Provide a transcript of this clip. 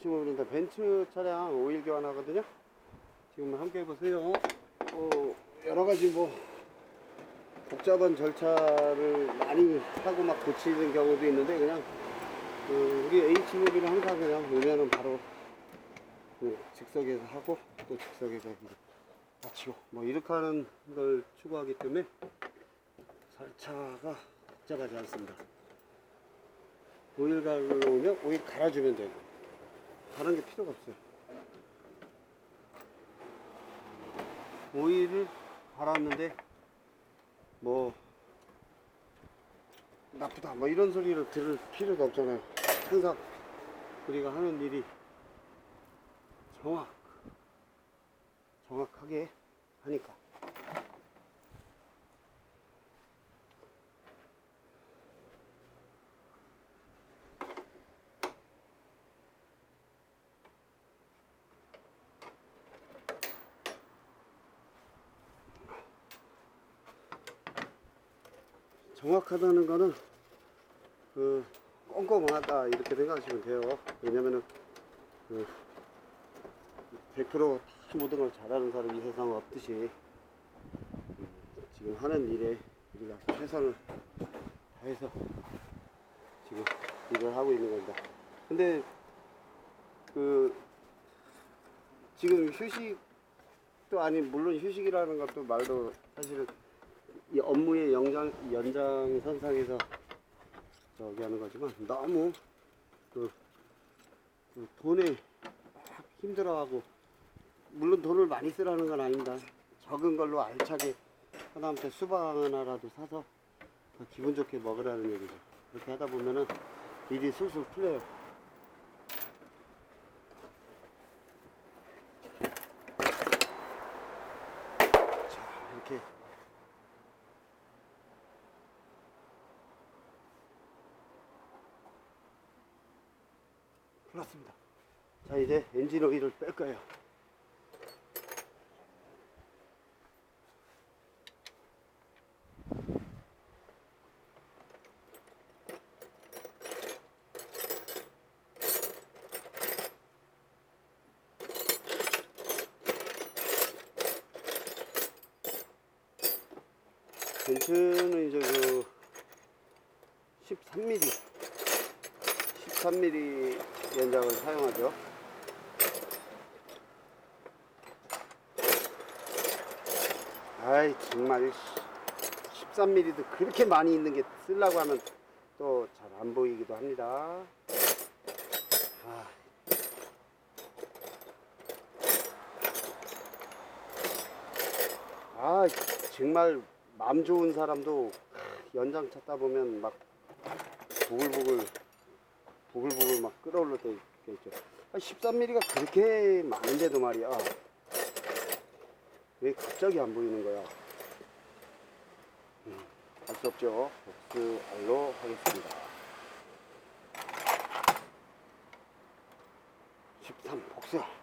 지금 벤츠 차량 오일 교환하거든요. 지금 함께 해보세요. 어, 여러 가지 뭐 복잡한 절차를 많이 하고 막 고치는 경우도 있는데 그냥 그 우리 H모빌은 항상 그냥 오면은 바로 그 즉석에서 하고 또 즉석에서 마치고 뭐 이렇게 하는 걸 추구하기 때문에 절차가 복잡하지 않습니다. 오일 갈러 오면 오일 갈아주면 되고 다른 게 필요가 없어요. 오일을 갈았는데 뭐 나쁘다 뭐 이런 소리를 들을 필요가 없잖아요. 항상 우리가 하는 일이 정확 정확하게 하니까. 정확하다는 거는 그 꼼꼼하다 이렇게 생각하시면 돼요. 왜냐면은 그 100%다 모든 걸 잘하는 사람이 이 세상에 없듯이 음, 지금 하는 일에 우리가 최선을 다해서 지금 일을 하고 있는 겁니다. 근데 그 지금 휴식도 아니 물론 휴식이라는 것도 말도 사실은 이 업무의 연장 연장선상에서 저기 하는 거지만 너무 그, 그 돈에 막 힘들어하고 물론 돈을 많이 쓰라는 건 아닙니다. 적은 걸로 알차게 하다못해 수박 하나라도 사서 더 기분 좋게 먹으라는 얘기죠. 그렇게 하다 보면은 일이 술술 풀려요. 자, 이렇게 풀었습니다. 자, 이제 엔진 오일을 뺄 거예요. 벤츠는 이제 그 13mm 13mm 연장을 사용하죠. 아이 정말 13mm도 그렇게 많이 있는 게 쓰려고 하면 또 잘 안 보이기도 합니다. 아. 아 정말 마음 좋은 사람도 연장 찾다 보면 막 보글보글 보글보글 막 끓어올라 돼 있겠죠. 13mm가 그렇게 많은데도 말이야. 왜 갑자기 안 보이는 거야? 음, 알수 없죠. 복수 알로 하겠습니다. 13 복수.